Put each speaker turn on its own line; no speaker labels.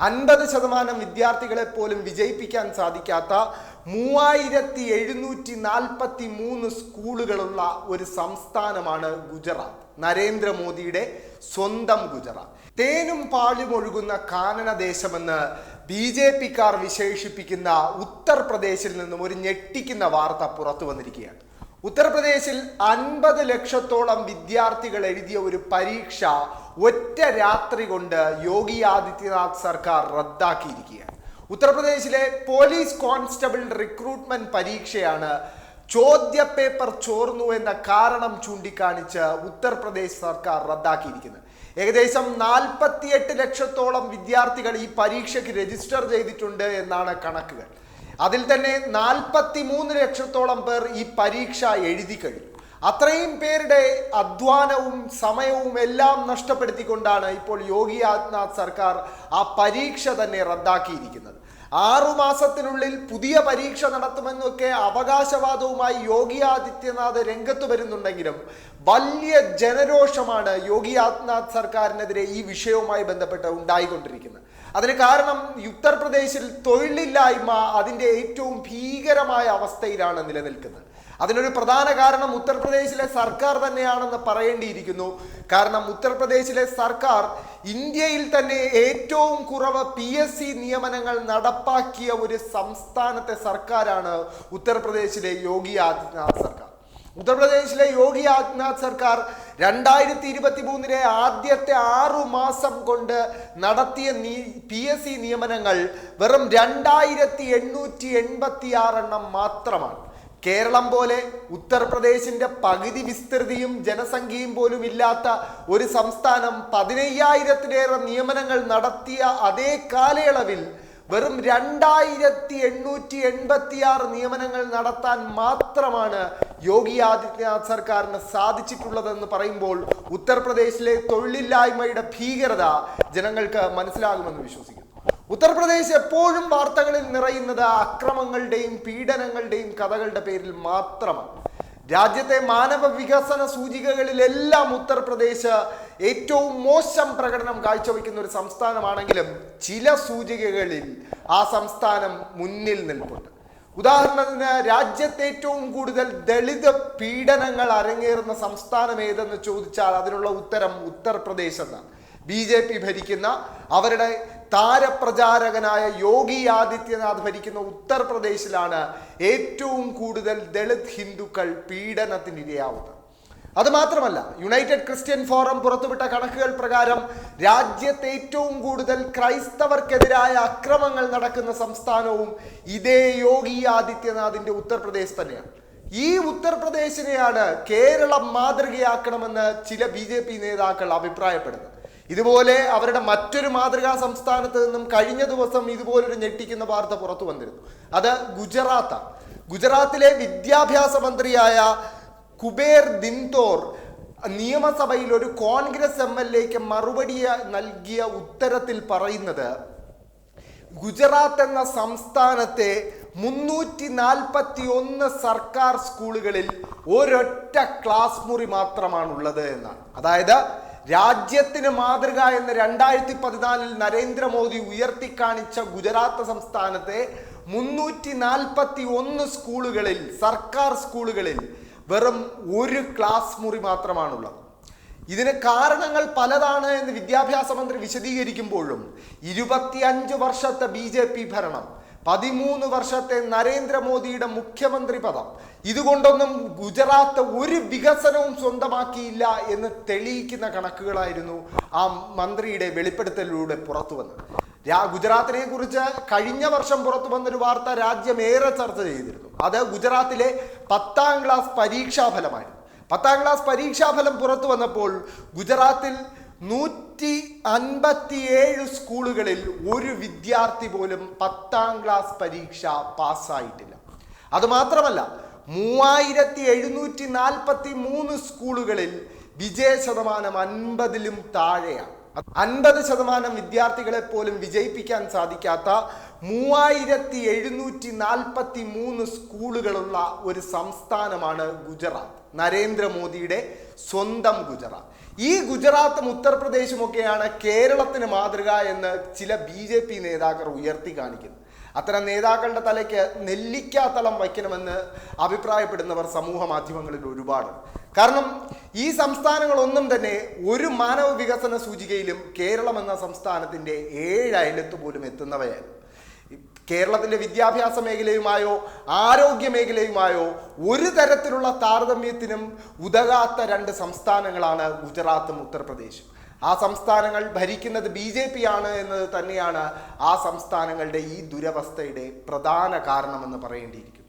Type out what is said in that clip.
അൻപത് ശതമാനം വിദ്യാർത്ഥികളെ പോലും വിജയിപ്പിക്കാൻ സാധിക്കാത്ത മൂവായിരത്തി എഴുന്നൂറ്റി നാൽപ്പത്തി മൂന്ന് സ്കൂളുകളുള്ള ഒരു സംസ്ഥാനമാണ് ഗുജറാത്ത്. നരേന്ദ്രമോദിയുടെ സ്വന്തം ഗുജറാത്ത്. തേനും പാലും ഒഴുകുന്ന കാനന ദേശമെന്ന് ബി ജെ പിക്കാർ വിശേഷിപ്പിക്കുന്ന ഉത്തർപ്രദേശിൽ നിന്നും ഒരു ഞെട്ടിക്കുന്ന വാർത്ത പുറത്തു വന്നിരിക്കുകയാണ്. ഉത്തർപ്രദേശിൽ അൻപത് ലക്ഷത്തോളം വിദ്യാർത്ഥികൾ എഴുതിയ ഒരു പരീക്ഷ ഒറ്റ രാത്രി കൊണ്ട് യോഗി ആദിത്യനാഥ് സർക്കാർ റദ്ദാക്കിയിരിക്കുകയാണ്. ഉത്തർപ്രദേശിലെ പോലീസ് കോൺസ്റ്റബിൾ റിക്രൂട്ട്മെന്റ് പരീക്ഷയാണ് ചോദ്യ പേപ്പർ ചോർന്നു എന്ന കാരണം ചൂണ്ടിക്കാണിച്ച് ഉത്തർപ്രദേശ് സർക്കാർ റദ്ദാക്കിയിരിക്കുന്നത് ഏകദേശം നാൽപ്പത്തിയെട്ട് ലക്ഷത്തോളം വിദ്യാർത്ഥികൾ ഈ പരീക്ഷയ്ക്ക് രജിസ്റ്റർ ചെയ്തിട്ടുണ്ട് എന്നാണ് കണക്കുകൾ. അതിൽ തന്നെ നാൽപ്പത്തി മൂന്ന് ലക്ഷത്തോളം പേർ ഈ പരീക്ഷ എഴുതി കഴിഞ്ഞു. അത്രയും പേരുടെ അധ്വാനവും സമയവും എല്ലാം നഷ്ടപ്പെടുത്തിക്കൊണ്ടാണ് ഇപ്പോൾ യോഗി ആദിത്യനാഥ് സർക്കാർ ആ പരീക്ഷ തന്നെ റദ്ദാക്കിയിരിക്കുന്നത്. ആറു മാസത്തിനുള്ളിൽ പുതിയ പരീക്ഷ നടത്തുമെന്നൊക്കെ അവകാശവാദവുമായി യോഗി ആദിത്യനാഥ് രംഗത്ത് വരുന്നുണ്ടെങ്കിലും വലിയ ജനരോഷമാണ് യോഗി ആദിത്യനാഥ് സർക്കാരിനെതിരെ ഈ വിഷയവുമായി ബന്ധപ്പെട്ട് ഉണ്ടായിക്കൊണ്ടിരിക്കുന്നത്. അതിന് കാരണം ഉത്തർപ്രദേശിൽ തൊഴിലില്ലായ്മ അതിന്റെ ഏറ്റവും ഭീകരമായ അവസ്ഥയിലാണ് നിലനിൽക്കുന്നത്. അതിനൊരു പ്രധാന കാരണം ഉത്തർപ്രദേശിലെ സർക്കാർ തന്നെയാണെന്ന് പറയേണ്ടിയിരിക്കുന്നു. കാരണം ഉത്തർപ്രദേശിലെ സർക്കാർ ഇന്ത്യയിൽ തന്നെ ഏറ്റവും കുറവ് പി എസ് സി നിയമനങ്ങൾ നടപ്പാക്കിയ ഒരു സംസ്ഥാനത്തെ സർക്കാരാണ് ഉത്തർപ്രദേശിലെ യോഗി ആദിത്യനാഥ് സർക്കാർ. ഉത്തർപ്രദേശിലെ യോഗി ആദിത്യനാഥ് സർക്കാർ രണ്ടായിരത്തി ഇരുപത്തി മൂന്നിലെ ആദ്യത്തെ ആറു മാസം കൊണ്ട് നടത്തിയ പി എസ് സി നിയമനങ്ങൾ വെറും രണ്ടായിരത്തി എണ്ണൂറ്റി എൺപത്തി ആറെണ്ണം മാത്രമാണ്. കേരളം പോലെ ഉത്തർപ്രദേശിന്റെ പകുതി വിസ്തൃതിയും ജനസംഖ്യയും പോലും ഇല്ലാത്ത ഒരു സംസ്ഥാനം പതിനയ്യായിരത്തിലേറെ നിയമനങ്ങൾ നടത്തിയ അതേ കാലയളവിൽ വെറും രണ്ടായിരത്തി എണ്ണൂറ്റി എൺപത്തി ആറ് നിയമനങ്ങൾ നടത്താൻ മാത്രമാണ് യോഗി ആദിത്യനാഥ് സർക്കാരിന് സാധിച്ചിട്ടുള്ളതെന്ന് പറയുമ്പോൾ ഉത്തർപ്രദേശിലെ തൊഴിലില്ലായ്മയുടെ ഭീകരത ജനങ്ങൾക്ക് മനസ്സിലാകുമെന്ന് വിശ്വസിക്കുന്നു. ഉത്തർപ്രദേശ് എപ്പോഴും വാർത്തകളിൽ നിറയുന്നത് അക്രമങ്ങളുടെയും പീഡനങ്ങളുടെയും കഥകളുടെ പേരിൽ മാത്രമാണ്. രാജ്യത്തെ മാനവ വികസന സൂചികകളിലെല്ലാം ഉത്തർപ്രദേശ് ഏറ്റവും മോശം പ്രകടനം കാഴ്ചവെക്കുന്ന ഒരു സംസ്ഥാനമാണെങ്കിലും ചില സൂചികകളിൽ ആ സംസ്ഥാനം മുന്നിൽ നിൽപ്പുണ്ട്. ഉദാഹരണത്തിന് രാജ്യത്തെ ഏറ്റവും കൂടുതൽ ദളിത പീഡനങ്ങൾ അരങ്ങേറുന്ന സംസ്ഥാനം ഏതെന്ന് ചോദിച്ചാൽ അതിനുള്ള ഉത്തരം ഉത്തർപ്രദേശ് എന്നാണ്. ബി ജെ പി ഭരിക്കുന്ന അവരുടെ താരപ്രചാരകനായ യോഗി ആദിത്യനാഥ് ഭരിക്കുന്ന ഉത്തർപ്രദേശിലാണ് ഏറ്റവും കൂടുതൽ ദളിത് ഹിന്ദുക്കൾ പീഡനത്തിനിരയാവുന്നത്. അത് മാത്രമല്ല യുണൈറ്റഡ് ക്രിസ്ത്യൻ ഫോറം പുറത്തുവിട്ട കണക്കുകൾ പ്രകാരം രാജ്യത്തെ ഏറ്റവും കൂടുതൽ ക്രൈസ്തവർക്കെതിരായ അക്രമങ്ങൾ നടക്കുന്ന സംസ്ഥാനവും ഇതേ യോഗി ആദിത്യനാഥിന്റെ ഉത്തർപ്രദേശ് തന്നെയാണ്. ഈ ഉത്തർപ്രദേശിനെയാണ് കേരളം മാതൃകയാക്കണമെന്ന് ചില ബി നേതാക്കൾ അഭിപ്രായപ്പെടുന്നത്. ഇതുപോലെ അവരുടെ മറ്റൊരു മാതൃകാ സംസ്ഥാനത്ത് നിന്നും കഴിഞ്ഞ ദിവസം ഇതുപോലൊരു ഞെട്ടിക്കുന്ന വാർത്ത പുറത്തു വന്നിരുന്നു. അത് ഗുജറാത്താണ്. ഗുജറാത്തിലെ വിദ്യാഭ്യാസ മന്ത്രിയായ കുബേർ ദിൻതോർ നിയമസഭയിൽ ഒരു കോൺഗ്രസ് എം എൽ എക്ക് മറുപടി നൽകിയ ഉത്തരത്തിൽ പറയുന്നത് ഗുജറാത്ത് എന്ന സംസ്ഥാനത്തെ മുന്നൂറ്റി നാൽപ്പത്തി ഒന്ന് സർക്കാർ സ്കൂളുകളിൽ ഒരൊറ്റ ക്ലാസ് മുറി മാത്രമാണുള്ളത് എന്നാണ്. അതായത് രാജ്യത്തിന് മാതൃക എന്ന് രണ്ടായിരത്തി പതിനാലിൽ നരേന്ദ്രമോദി ഉയർത്തിക്കാണിച്ച ഗുജറാത്ത് സംസ്ഥാനത്തെ മുന്നൂറ്റി നാൽപ്പത്തി ഒന്ന് സ്കൂളുകളിൽ സർക്കാർ സ്കൂളുകളിൽ വെറും ഒരു ക്ലാസ് മുറി മാത്രമാണുള്ളത്. ഇതിന് കാരണങ്ങൾ പലതാണ് എന്ന് വിദ്യാഭ്യാസ മന്ത്രി വിശദീകരിക്കുമ്പോഴും ഇരുപത്തിയഞ്ച് വർഷത്തെ ബി ഭരണം പതിമൂന്ന് വർഷത്തെ നരേന്ദ്രമോദിയുടെ മുഖ്യമന്ത്രി പദം. ഇതുകൊണ്ടൊന്നും ഗുജറാത്ത് ഒരു വികസനവും സ്വന്തമാക്കിയില്ല എന്ന് തെളിയിക്കുന്ന കണക്കുകളായിരുന്നു ആ മന്ത്രിയുടെ വെളിപ്പെടുത്തലിലൂടെ പുറത്തു വന്നത്. ഗുജറാത്തിനെ കുറിച്ച് കഴിഞ്ഞ വർഷം പുറത്തു വന്നൊരു വാർത്ത രാജ്യം ഏറെ ചർച്ച ചെയ്തിരുന്നു. അത് ഗുജറാത്തിലെ പത്താം ക്ലാസ് പരീക്ഷാഫലമായിരുന്നു പത്താം ക്ലാസ് പരീക്ഷാഫലം പുറത്തു വന്നപ്പോൾ ഗുജറാത്തിൽ നൂറ്റി അൻപത്തിയേഴ് സ്കൂളുകളിൽ ഒരു വിദ്യാർത്ഥി പോലും പത്താം ക്ലാസ് പരീക്ഷ പാസ്സായിട്ടില്ല. അതുമാത്രമല്ല മൂവായിരത്തി എഴുന്നൂറ്റി നാൽപ്പത്തി മൂന്ന് സ്കൂളുകളിൽ വിജയ ശതമാനം അൻപതിലും താഴെയാണ്. അൻപത് ശതമാനം വിദ്യാർത്ഥികളെ പോലും വിജയിപ്പിക്കാൻ സാധിക്കാത്ത മൂവായിരത്തി എഴുന്നൂറ്റി നാൽപ്പത്തി മൂന്ന് സ്കൂളുകളുള്ള ഒരു സംസ്ഥാനമാണ് ഗുജറാത്ത്. നരേന്ദ്രമോദിയുടെ സ്വന്തം ഗുജറാത്ത്. ഈ ഗുജറാത്തും ഉത്തർപ്രദേശും ഒക്കെയാണ് കേരളത്തിന് മാതൃക എന്ന് ചില ബി ജെ പി നേതാക്കൾ ഉയർത്തി കാണിക്കുന്നു അത്തരം നേതാക്കളുടെ തലയ്ക്ക് നെല്ലിക്കാത്തളം വയ്ക്കണമെന്ന് അഭിപ്രായപ്പെടുന്നവർ സമൂഹ മാധ്യമങ്ങളിൽ ഒരുപാട് കാരണം ഈ സംസ്ഥാനങ്ങളൊന്നും തന്നെ ഒരു മാനവ വികസന സൂചികയിലും കേരളം എന്ന സംസ്ഥാനത്തിന്റെ ഏഴ് അയലത്ത് പോലും എത്തുന്നവയല്ല കേരളത്തിന്റെ വിദ്യാഭ്യാസ മേഖലയുമായോ ആരോഗ്യ മേഖലയുമായോ ഒരു തരത്തിലുള്ള താരതമ്യത്തിനും ഉതകാത്ത രണ്ട് സംസ്ഥാനങ്ങളാണ് ഗുജറാത്തും ഉത്തർപ്രദേശും. ആ സംസ്ഥാനങ്ങൾ ഭരിക്കുന്നത് ബി ജെ പി ആണ് എന്നത് തന്നെയാണ് ആ സംസ്ഥാനങ്ങളുടെ ഈ ദുരവസ്ഥയുടെ പ്രധാന കാരണമെന്ന് പറയേണ്ടിയിരിക്കുന്നു.